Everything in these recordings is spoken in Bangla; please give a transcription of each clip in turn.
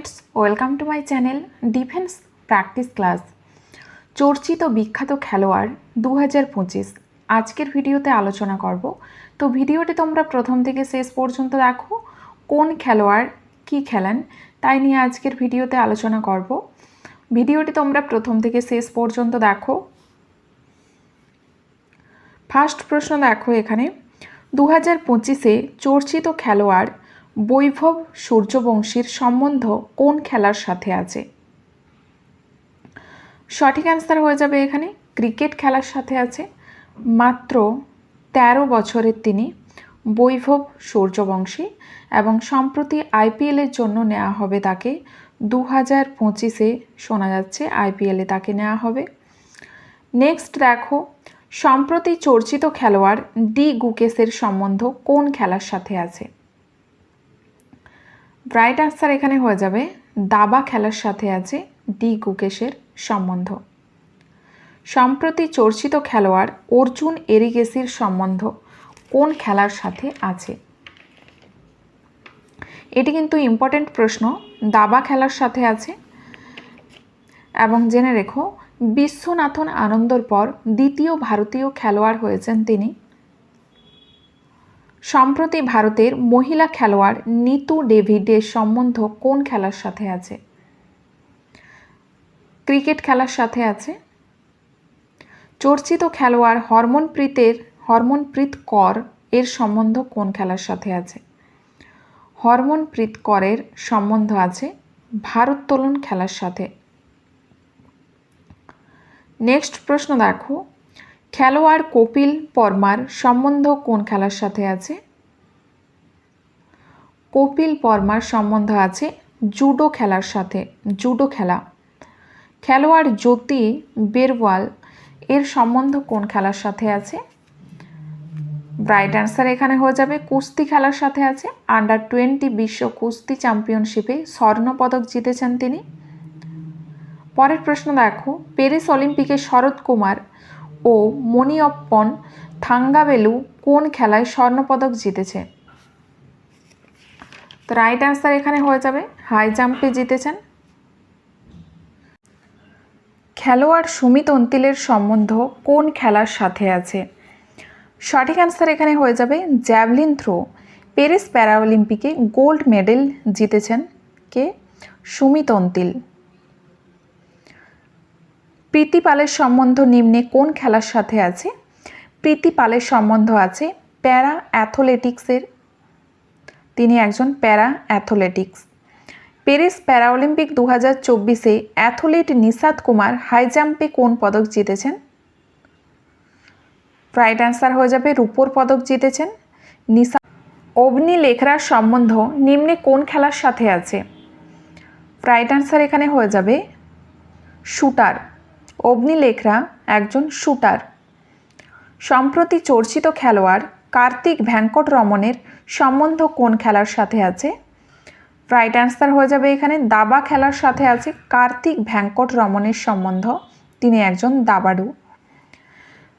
Friends welcome to my channel defence practice class চর্চিত বিখ্যাত খেলোয়াড় দু পঁচিশ। আজকের ভিডিওতে আলোচনা করব। তো ভিডিওটি তোমরা প্রথম থেকে শেষ পর্যন্ত দেখো, কোন খেলোয়াড় কি খেলেন, তাই নিয়ে আজকের ভিডিওতে আলোচনা করব। ভিডিওটি তোমরা প্রথম থেকে শেষ পর্যন্ত দেখো। ফার্স্ট প্রশ্ন দেখো এখানে। দু হাজার পঁচিশে চর্চিত খেলোয়াড় বৈভব সূর্যবংশীর সম্বন্ধ কোন খেলার সাথে আছে? সঠিক অ্যান্সার হয়ে যাবে এখানে। ক্রিকেট খেলার সাথে আছে। মাত্র ১৩ বছরের তিনি বৈভব সূর্যবংশী এবং সম্প্রতি আইপিএলের জন্য নেওয়া হবে তাকে। দু হাজার পঁচিশে শোনা যাচ্ছে আইপিএলে তাকে নেওয়া হবে। নেক্সট দেখো, সম্প্রতি চর্চিত খেলোয়াড় ডি গুকেশের সম্বন্ধ কোন খেলার সাথে আছে? রাইট আনসার এখানে হয়ে যাবে, দাবা খেলার সাথে আছে ডি গুকেশের সম্বন্ধ। সম্প্রতি চর্চিত খেলোয়াড় অর্জুন এরিগেসির সম্বন্ধ কোন খেলার সাথে আছে? এটি কিন্তু ইম্পর্টেন্ট প্রশ্ন, দাবা খেলার সাথে আছে। এবং জেনে রেখো, বিশ্বনাথন আনন্দর পর দ্বিতীয় ভারতীয় খেলোয়াড় হয়েছেন তিনি সম্প্রতি ভারতের মহিলা খেলোয়াড় নিতু ডেভিডের সম্বন্ধ কোন খেলার সাথে আছে? ক্রিকেট খেলার সাথে আছে। চর্চিত খেলোয়াড় হরমনপ্রীতের হরমনপ্রীত কর এর সম্বন্ধ কোন খেলার সাথে আছে? হরমনপ্রীত করের সম্বন্ধ আছে ভারোত্তোলন খেলার সাথে। নেক্সট প্রশ্ন দেখো। খেলোয়াড় কপিল পরমার সম্বন্ধ কোন খেলার সাথে আছে? কপিল পরমার সম্বন্ধ আছে জুডো খেলার সাথে, জুডো খেলা। খেলোয়াড় জ্যোতি বেরওয়াল, এর সম্বন্ধ কোন খেলার সাথে আছে? রাইট অ্যান্সার এখানে হয়ে যাবে। কুস্তি খেলার সাথে আছে। আন্ডার টোয়েন্টি বিশ্ব কুস্তি চ্যাম্পিয়নশিপে স্বর্ণপদক জিতেছেন তিনি। পরের প্রশ্ন দেখো। প্যারিস অলিম্পিকে শরৎ কুমার ও মণিয়প্পন থাঙ্গাবেলু কোন খেলায় স্বর্ণপদক জিতেছে? তো রাইট অ্যান্সার এখানে হয়ে যাবে। হাই জাম্পে জিতেছেন। খেলোয়াড় সুমিত অন্তিলের সম্বন্ধ কোন খেলার সাথে আছে? সঠিক অ্যান্সার এখানে হয়ে যাবে জ্যাভলিন থ্রো। প্যারিস প্যারাঅলিম্পিকে গোল্ড মেডেল জিতেছেন কে? সুমিত অন্তিল। প্রীতি পালের সম্বন্ধ নিম্নে কোন খেলার সাথে আছে? প্রীতি পালের সম্বন্ধ আছে প্যারা অ্যাথলেটিক্সের। তিনি একজন প্যারা অ্যাথলেটিক্স। প্যারিস প্যারাঅলিম্পিক দু হাজার চব্বিশে অ্যাথলিট নিশাদ কুমার হাই জাম্পে কোন পদক জিতেছেন? রাইট অ্যান্সার হয়ে যাবে রূপোর পদক জিতেছেন। নিশা অগ্নি লেখরার সম্বন্ধ নিম্নে কোন খেলার সাথে আছে? রাইট অ্যান্সার এখানে হয়ে যাবে শুটার। অগ্নিলেখরা একজন শুটার। সম্প্রতি চর্চিত খেলোয়াড় কার্তিক ভ্যাঙ্কট রমনের সম্বন্ধ কোন খেলার সাথে আছে? রাইট অ্যান্সার হয়ে যাবে এখানে, দাবা খেলার সাথে আছে কার্তিক ভ্যাঙ্কট রমনের সম্বন্ধ। তিনি একজন দাবাড়ু।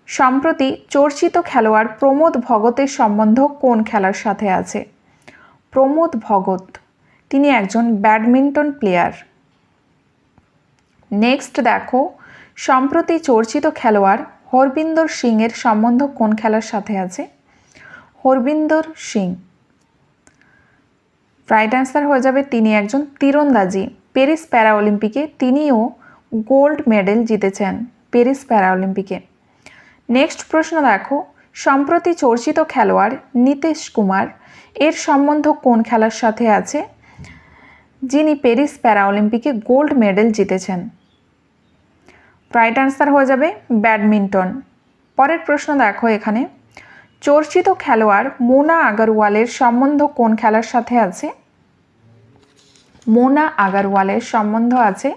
সম্প্রতি চর্চিত খেলোয়াড় প্রমোদ ভগতের সম্বন্ধ কোন খেলার সাথে আছে? প্রমোদ ভগত। তিনি একজন ব্যাডমিন্টন প্লেয়ার। নেক্সট দেখো সম্প্রতি চর্চিত খেলোয়াড় হরবিন্দর সিংয়ের সম্বন্ধ কোন খেলার সাথে আছে? হরবিন্দর সিং। রাইট অ্যান্সার হয়ে যাবে তিনি একজন তীরন্দাজি। প্যারিস প্যারা অলিম্পিকে তিনিও গোল্ড মেডেল জিতেছেন প্যারিস প্যারা অলিম্পিকে নেক্সট প্রশ্ন দেখো। সম্প্রতি চর্চিত খেলোয়াড় নীতিশ কুমার এর সম্বন্ধ কোন খেলার সাথে আছে? যিনি প্যারিস প্যারা অলিম্পিকে গোল্ড মেডেল জিতেছেন। রাইট অ্যান্সার হয়ে যাবে ব্যাডমিন্টন। পরের প্রশ্ন দেখো এখানে। চর্চিত খেলোয়াড় মোনা আগারওয়ালের সম্বন্ধ কোন খেলার সাথে আছে? মোনা আগারওয়ালের সম্বন্ধ আছে।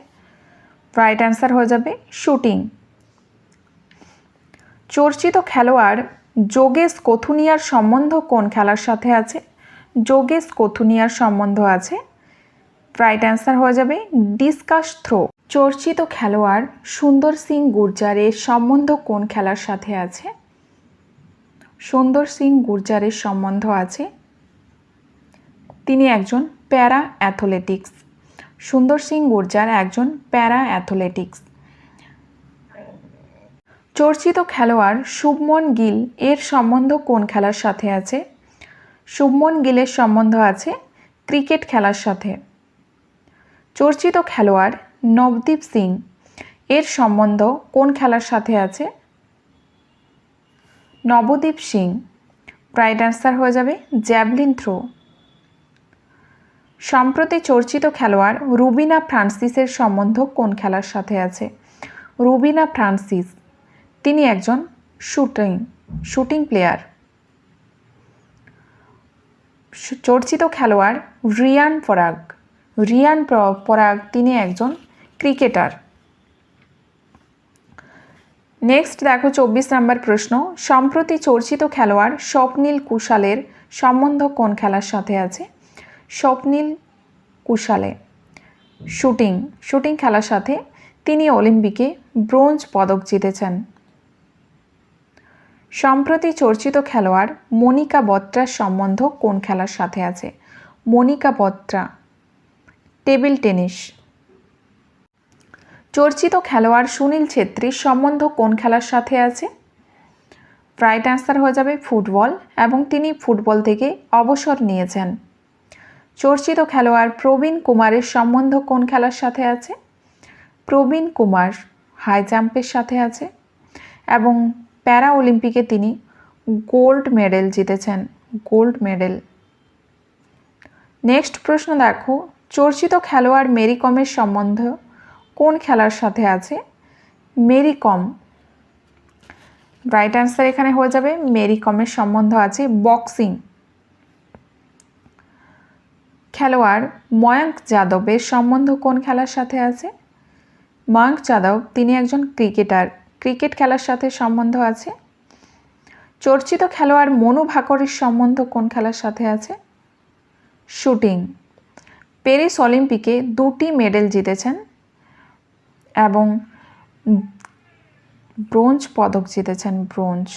রাইট অ্যান্সার হয়ে যাবে শুটিং। চর্চিত খেলোয়াড় যোগেশ কোথুনিয়ার সম্বন্ধ কোন খেলার সাথে আছে? যোগেশ কোথুনিয়ার সম্বন্ধ আছে। রাইট অ্যান্সার হয়ে যাবে ডিসকাস থ্রো চর্চিত খেলোয়াড় সুন্দর সিং গুর্জারের সম্বন্ধ কোন খেলার সাথে আছে? সুন্দর সিং গুর্জারের সম্বন্ধ আছে। তিনি একজন প্যারা অ্যাথলেটিক্স। সুন্দর সিং গুর্জার একজন প্যারা অ্যাথলেটিক্স। চর্চিত খেলোয়াড় শুভমন গিল এর সম্বন্ধ কোন খেলার সাথে আছে? শুভমন গিলের সম্বন্ধ আছে ক্রিকেট খেলার সাথে। চর্চিত খেলোয়াড় নবদীপ সিং। এর সম্বন্ধ কোন খেলার সাথে আছে? নবদীপ সিং। রাইট অ্যান্সার হয়ে যাবে জ্যাভলিন থ্রো। সম্প্রতি চর্চিত খেলোয়াড় রুবিনা ফ্রান্সিসের সম্বন্ধ কোন খেলার সাথে আছে? রুবিনা ফ্রান্সিস। তিনি একজন শুটিং শুটিং প্লেয়ার। চর্চিত খেলোয়াড় রিয়ান পরাগ। রিয়ান পরাগ তিনি একজন ক্রিকেটার। নেক্সট দেখো চব্বিশ নম্বর প্রশ্ন। সম্প্রতি চর্চিত খেলোয়াড় স্বপ্নীল কুশালের সম্বন্ধ কোন খেলার সাথে আছে? স্বপ্নীল কুশালে। শুটিং। শুটিং খেলার সাথে তিনি অলিম্পিকে ব্রোঞ্জ পদক জিতেছেন। সম্প্রতি চর্চিত খেলোয়াড় মনিকা বত্রার সম্বন্ধ কোন খেলার সাথে আছে? মনিকা বত্রা। Table tennis. চর্চিত খেলোয়াড় সুনীল ছেত্রীর সম্বন্ধ কোন খেলার সাথে আছে? রাইট অ্যান্সার হয়ে যাবে ফুটবল এবং তিনি ফুটবল থেকে অবসর নিয়েছেন। চর্চিত খেলোয়াড় প্রবীণ কুমারের সম্বন্ধ কোন খেলার সাথে আছে? প্রবীণ কুমার হাই জাম্পের সাথে আছে এবং প্যারা অলিম্পিকে তিনি গোল্ড মেডেল জিতেছেন গোল্ড মেডেল নেক্সট প্রশ্ন দেখো, চর্চিত খেলোয়াড় মেরি কমের সম্বন্ধ কোন খেলার সাথে আছে? মেরি কম। রাইট অ্যান্সার এখানে হয়ে যাবে, মেরি কমের সম্বন্ধ আছে বক্সিং খেলোয়াড় ময়ঙ্ক যাদবের সম্বন্ধ কোন খেলার সাথে আছে? ময়ঙ্ক যাদব, তিনি একজন ক্রিকেটার। ক্রিকেট খেলার সাথে সম্বন্ধ আছে? চর্চিত খেলোয়াড় মনু ভাকরের সম্বন্ধ কোন খেলার সাথে আছে? শুটিং। প্যারিস অলিম্পিকে দুটি মেডেল জিতেছেন এবং ব্রোঞ্জ পদক জিতেছেন ব্রোঞ্জ।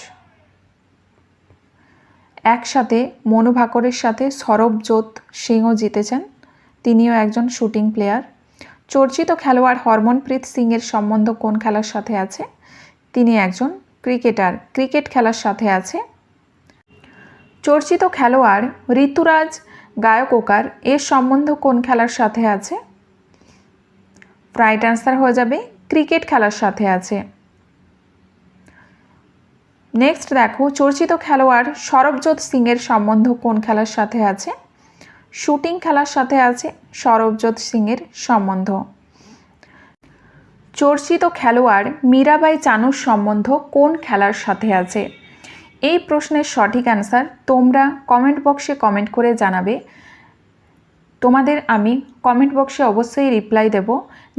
একসাথে মনু ভাকরের সাথে সরবজোত সিংও জিতেছেন। তিনিও একজন শুটিং প্লেয়ার। চর্চিত খেলোয়াড় হরমনপ্রীত সিংয়ের সম্বন্ধ কোন খেলার সাথে আছে? তিনি একজন ক্রিকেটার। ক্রিকেট খেলার সাথে আছে। চর্চিত খেলোয়াড় ঋতুরাজ গায়কোকার। এর সম্বন্ধ কোন খেলার সাথে আছে? রাইট অ্যান্সার হয়ে যাবে ক্রিকেট খেলার সাথে আছে। নেক্সট দেখো, চর্চিত খেলোয়াড় সরবজোৎ সিংয়ের সম্বন্ধ কোন খেলার সাথে আছে? শুটিং খেলার সাথে আছে সরবজোৎ সিংয়ের সম্বন্ধ। চর্চিত খেলোয়াড় মীরাবাই চানুর সম্বন্ধ কোন খেলার সাথে আছে? এই প্রশ্নের সঠিক অ্যান্সার তোমরা কমেন্ট বক্সে কমেন্ট করে জানাবে। তোমাদের আমি কমেন্ট বক্সে অবশ্যই রিপ্লাই দেব।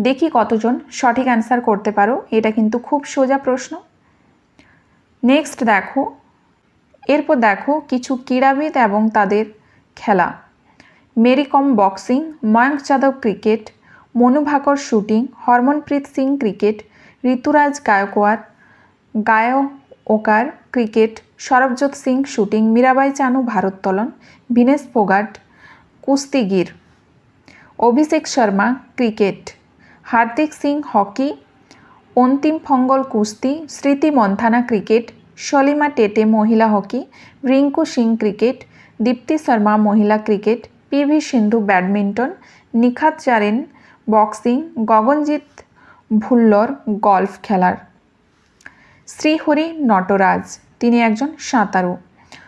দেখি কতজন সঠিক অ্যান্সার করতে পারো, এটা কিন্তু খুব সোজা প্রশ্ন। নেক্সট দেখো, এরপর দেখো কিছু ক্রীড়াবিদ এবং তাদের খেলা। Mary Kom boxing Mayank Yadav cricket Manu Bhaker shooting Harmanpreet Singh cricket Ruturaj Gaikwad গায়কোকার cricket Sarabjot Singh shooting Mirabai Chanu ভারোত্তোলন ভিনেশ ফোগাট কুস্তিগির। অভিষেক শর্মা, ক্রিকেট। হার্দিক সিং, হকি। অন্তিম ফঙ্গল কুস্তি, স্মৃতি মন্থানা ক্রিকেট। সলিমা টেটে, মহিলা হকি। রিঙ্কু সিং, ক্রিকেট। দীপ্তি শর্মা, মহিলা cricket. PV Sindhu, badminton. Nikhat Zareen, boxing. Gaganjeet Bhullar, golf খেলার। শ্রীহরি নটরাজ, তিনি একজন সাঁতারু।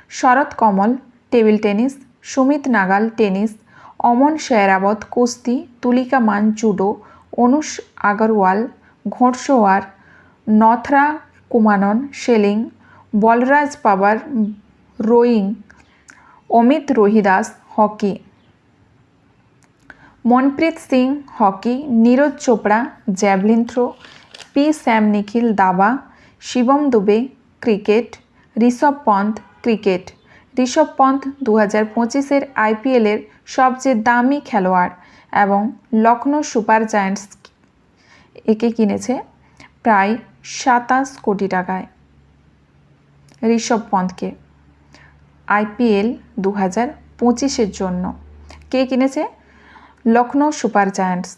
Sharath Kamal, table tennis. Sumit Nagal tennis, Aman Sehrawat কুস্তি, Tulika Maan judo, Anush Agarwalla, ঘোড়সওয়ার, Nethra Kumanan sailing, Balraj Panwar rowing, Amit Rohidas hockey. Manpreet Singh hockey, Neeraj Chopra, javelin throw, P Shyam Nikhil দাবা, শিবম দুবে ক্রিকেট, ঋষভ পন্থ ক্রিকেট। ঋষভ পন্থ দু হাজার পঁচিশের আইপিএলের সবচেয়ে দামি খেলোয়াড় এবং লখনৌ সুপার জায়ান্টস একে কিনেছে প্রায় সাতাশ কোটি টাকায়। ঋষভ পন্থকে আইপিএল দু হাজার পঁচিশের জন্য কে কিনেছে? Lucknow super giants.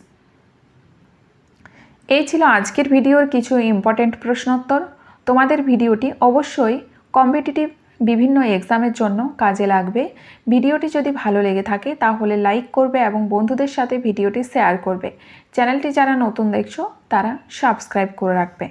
এই ছিল আজকের ভিডিওর কিছু ইম্পর্টেন্ট প্রশ্নোত্তর। তোমাদের ভিডিওটি অবশ্যই কম্পিটিটিভ বিভিন্ন এক্সামের জন্য কাজে লাগবে। ভিডিওটি যদি ভালো লেগে থাকে, তাহলে লাইক করবে এবং বন্ধুদের সাথে ভিডিওটি শেয়ার করবে। চ্যানেলটি যারা নতুন দেখছ, তারা সাবস্ক্রাইব করে রাখবে।